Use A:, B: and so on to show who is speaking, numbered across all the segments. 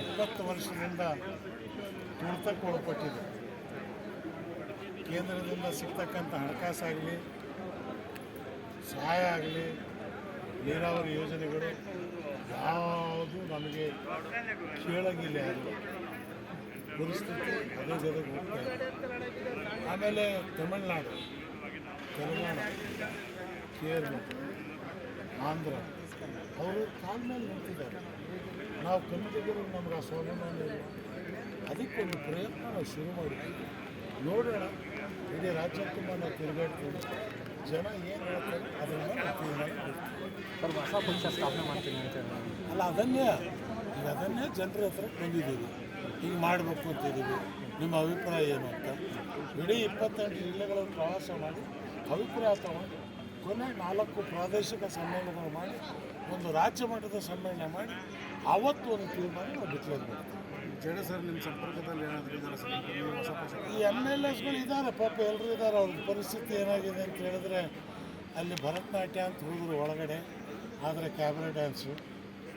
A: ಎಪ್ಪತ್ತು ವರ್ಷದಿಂದ ತುಳಿತಕ್ಕೆ ಒಳಪಟ್ಟಿದೆ ಕೇಂದ್ರದಿಂದ ಸಿಗ್ತಕ್ಕಂಥ ಹಣಕಾಸಾಗಲಿ ಸಹಾಯ ಆಗಲಿ ನೀರಾವರಿ ಯೋಜನೆಗಳು ಯಾವುದು ನಮಗೆ ಕೇಳಂಗಿಲ್ಲ ಪರಿಸ್ಥಿತಿ ಅದೇ ಜೊತೆ ಹೋಗ್ತಾ ಇದೆ. ಆಮೇಲೆ ತಮಿಳ್ನಾಡು ತೆಲಂಗಾಣ ಕೇರಳ ಆಂಧ್ರ. ಅವರು ಕಾಲ ಮೇಲೆ ನಿಂತಿದ್ದಾರೆ. ನಾವು ಕನ್ನಡಿಗರು ನಮ್ಗೆ ಆ ಸ್ವಾಭಿಮಾನ ಇಲ್ಲ. ಅದಕ್ಕೊಂದು ಪ್ರಯತ್ನ ನಾವು ಶುರು ಮಾಡಿದ್ವಿ. ನೋಡೋಣ ಇಡೀ ರಾಜ್ಯ ತುಂಬ ನಾವು ತಿರುಗಾಡ್ತೀವಿ. ಜನ ಏನು ಹೇಳ್ತಾರೆ ಅದನ್ನು ತೀರ್ಮಾನ
B: ಹೊಸ ಪಕ್ಷ ಸ್ಥಾಪನೆ ಮಾಡ್ತೀನಿ ಅಂತ
A: ಅಲ್ಲ ಅದನ್ನೇ ಈಗ ಅದನ್ನೇ ಜನರ ಹತ್ರ ಬಂದಿದ್ದೀವಿ. ಈಗ ಮಾಡಬೇಕು ಅಂತಿದ್ದೀವಿ ನಿಮ್ಮ ಅಭಿಪ್ರಾಯ ಏನು ಅಂತ. ಇಡೀ ಇಪ್ಪತ್ತೆಂಟು ಜಿಲ್ಲೆಗಳನ್ನು ಪ್ರವಾಸ ಮಾಡಿ ಅಭಿಪ್ರಾಯ ತಗೊಂಡು ಕೊನೆಗೆ ನಾಲ್ಕು ಪ್ರಾದೇಶಿಕ ಸಮ್ಮೇಳನಗಳು ಮಾಡಿ ಒಂದು ರಾಜ್ಯ ಮಟ್ಟದ ಸಮ್ಮೇಳನ ಮಾಡಿ ಆವತ್ತು ಒಂದು ತೀರ್ಮಾನ ನಾವು ಡಿಕ್ಲೇರ್ ಮಾಡ್ತೀವಿ.
C: ಜಡ ಸರ್ ನಿಮ್ಮ ಸಂಪರ್ಕದಲ್ಲಿ ಏನಾದರೂ ಇದ್ದಾರೆ
A: ಈ ಎಂ ಎಲ್ ಎಸ್ಗಳು ಇದ್ದಾರೆ ಪಾಪ ಎಲ್ಲರೂ ಇದ್ದಾರೆ ಅವ್ರ ಪರಿಸ್ಥಿತಿ ಏನಾಗಿದೆ ಅಂತ ಹೇಳಿದ್ರೆ ಅಲ್ಲಿ ಭರತನಾಟ್ಯ ಅಂತ ಹೋದರು ಒಳಗಡೆ ಆದರೆ ಕ್ಯಾಮ್ರಾ ಡ್ಯಾನ್ಸು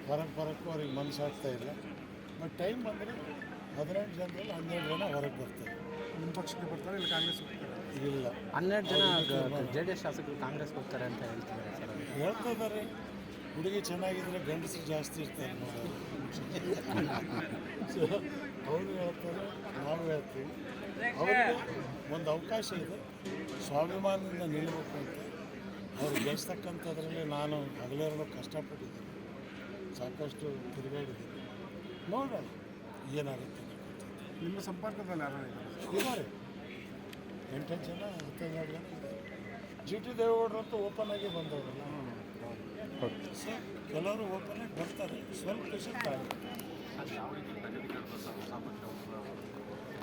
A: ಹೊರಗೆ ಬರೋಕ್ಕೂ ಅವ್ರಿಗೆ ಮನಸ್ಸಾಗ್ತಾ ಇಲ್ಲ. ಬಟ್ ಟೈಮ್ ಬಂದರೆ ಹದಿನೆಂಟು ಜನರಲ್ಲಿ ಹನ್ನೆರಡು ಜನ ಹೊರಗೆ ಬರ್ತಾರೆ.
C: ನಿಮ್ಮ ಪಕ್ಷಕ್ಕೆ ಬರ್ತಾರೆ ಇಲ್ಲಿ ಕಾಂಗ್ರೆಸ್
A: ಇಲ್ಲ.
B: ಹನ್ನೆರಡು ಜನ ಜೆ ಡಿ ಎಸ್ ಶಾಸಕರು ಕಾಂಗ್ರೆಸ್ ಹೋಗ್ತಾರೆ ಅಂತ ಹೇಳ್ತಿದ್ದಾರೆ ಸರ್ ಅದು.
A: ಹೇಳ್ತಾ ಇದ್ದಾರೆ. ಹುಡುಗಿ ಚೆನ್ನಾಗಿದ್ರೆ ಗಂಡಸರು ಜಾಸ್ತಿ ಇರ್ತಾರೆ ನೋಡಿ. ಸೊ ಅವರು ಹೇಳ್ತಾರೆ ನಾವು ಹೇಳ್ತೀವಿ ಅವರಿಗೆ ಒಂದು ಅವಕಾಶ ಇದೆ. ಸ್ವಾಭಿಮಾನದಿಂದ ನಿಲ್ಲಬೇಕು ಅಂತ. ಅವ್ರು ಗೆಲ್ಸ್ತಕ್ಕಂಥದ್ರಲ್ಲಿ ನಾನು ಹಗಲೆರಡು ಕಷ್ಟಪಟ್ಟಿದ್ದೀನಿ. ಸಾಕಷ್ಟು ತಿರುಗಾಡಿದ್ದೀನಿ. ನೋಡೋಣ ಏನಾಗುತ್ತೆ
C: ನಿಮ್ಮ ಸಂಪರ್ಕದಲ್ಲಿ ಯಾರು ಇದ್ದಾರೆ.
A: ಇದ್ದಾರೆ ಜಿ ಟಿ ದೇವೇಗೌಡರು ಅಂತೂ ಓಪನ್ ಆಗಿ ಬಂದವರಲ್ಲ ಸೊ ಕೆಲವರು ಓಪನ್ ಆಗಿ ಬರ್ತಾರೆ ಸ್ವಲ್ಪ ಪೇಷಂಟ್ ಆಗುತ್ತೆ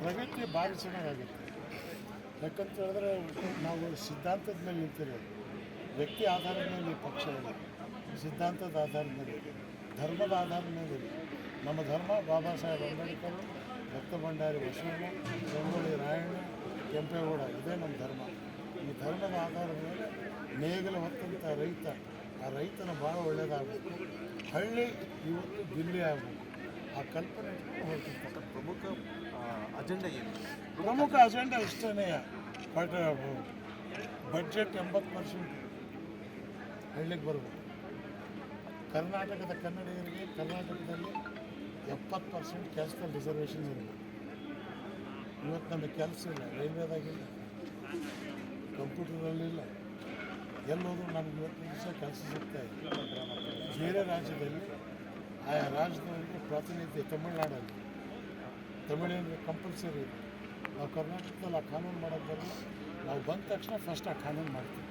A: ಪ್ರಗತಿ ಭಾರಿ ಚೆನ್ನಾಗಾಗಿತ್ತು ಯಾಕಂತ ಹೇಳಿದ್ರೆ, ನಾವು ಸಿದ್ಧಾಂತದ ಮೇಲೆ ನಿಂತಿರೋದು ವ್ಯಕ್ತಿ ಆಧಾರದ ಮೇಲೆ ಪಕ್ಷ ಇಲ್ಲ ಸಿದ್ಧಾಂತದ ಆಧಾರದ ಮೇಲೆ ಧರ್ಮದ ಆಧಾರದ ಮೇಲೆ ಇದೆ. ನಮ್ಮ ಧರ್ಮ, ಬಾಬಾ ಸಾಹೇಬ್ ಅಂಬೇಡ್ಕರ್ ರಕ್ತ ಭಂಡಾರಿ ಬಸವಣ್ಣ ಸಂಗೊಳ್ಳಿ ರಾಯಣ್ಣ ಕೆಂಪೇಗೌಡ ಇದೇ ನಮ್ಮ ಧರ್ಮ. ಈ ಧರ್ಮದ ಆಧಾರದ ಮೇಲೆ ನೇಗಿಲು ಹೊತ್ತಂಥ ರೈತ ಆ ರೈತನ ಭಾಳ ಒಳ್ಳೆಯದಾಗಬೇಕು ಹಳ್ಳಿ ಇವತ್ತು ದಿಲ್ಲಿ ಆಗಬೇಕು. ಆ ಕಲ್ಪನೆ ಹೊರಟಿರ್ತಾರೆ
C: ಪ್ರಮುಖ ಅಜೆಂಡಾ ಏನು?
A: ಪ್ರಮುಖ ಅಜೆಂಡಾ ಇಷ್ಟೇ ಬಟ್ ಬಜೆಟ್ ಎಂಬತ್ತು ಪರ್ಸೆಂಟ್ ಹಳ್ಳಿಗೆ ಬರಬೇಕು. ಕರ್ನಾಟಕದ ಕನ್ನಡಿಗರಿಗೆ ಕರ್ನಾಟಕದಲ್ಲಿ ಎಪ್ಪತ್ತು ಪರ್ಸೆಂಟ್ ಕ್ಯಾಸ್ಟಲ್ ರಿಸರ್ವೇಷನ್ ಇರಬೇಕು. ಇವತ್ತು ನಮಗೆ ಕೆಲಸ ಇಲ್ಲ ರೈಲ್ವೆದಾಗಿಲ್ಲ ಕಂಪ್ಯೂಟರಲ್ಲಿಲ್ಲ ಎಲ್ಲೋದ್ರು ನಮ್ಗೆ ಇವತ್ತು ದಿವಸ ಕೆಲಸ ಸಿಗ್ತಾ ಇದೆ. ಬೇರೆ ರಾಜ್ಯದಲ್ಲಿ ಆಯಾ ರಾಜ್ಯದವರಿಗೆ ಪ್ರಾತಿನಿಧ್ಯ ತಮಿಳ್ನಾಡಲ್ಲಿ. ತಮಿಳಿನಲ್ಲಿ ಕಂಪಲ್ಸರಿ ಇದೆ. ನಾವು ಕರ್ನಾಟಕದಲ್ಲಿ ಆ ಕಾನೂನು ಮಾಡೋಕ್ಕೆ ಬರಲಿ ನಾವು ಬಂದ ತಕ್ಷಣ ಫಸ್ಟ್ ಆ ಕಾನೂನು ಮಾಡ್ತೀವಿ.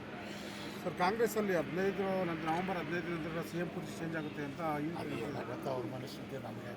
C: ಸರ್ ಕಾಂಗ್ರೆಸ್ಸಲ್ಲಿ ಹದಿನೈದು ನಂತರ ನವೆಂಬರ್ ಹದಿನೈದು ನಂತರ ಸಿ ಎಂ ಕುರ್ಚಿ ಚೇಂಜ್ ಆಗುತ್ತೆ ಅಂತ
A: ಅದು ಏನಾಗುತ್ತೆ ಅವ್ರ ಮನಸ್ಸಿದೆ ನಮಗೆ.